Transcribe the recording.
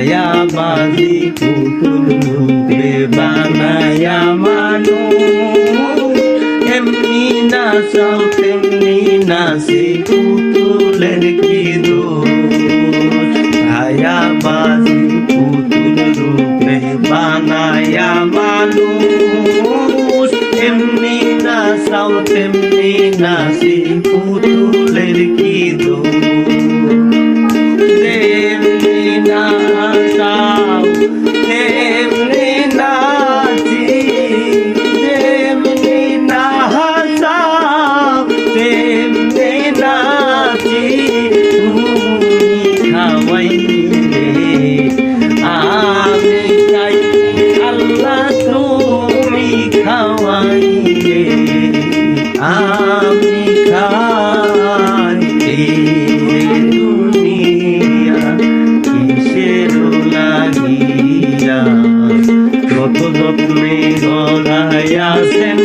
বানায়া বাজি কুকুর মুখে বানায়া মানু। এমনি নাচাও তেমনি নাচি পুতুলের কি দোয়া বাজি পুতুল রূপে বানায়া মানু। এমনি নাচাও তেমনি নাচি পুতুলের কি খাইতে আমি খাইতে দুনিয়া কিসের লাগিয়া? কত যত্নে গলায় আসেন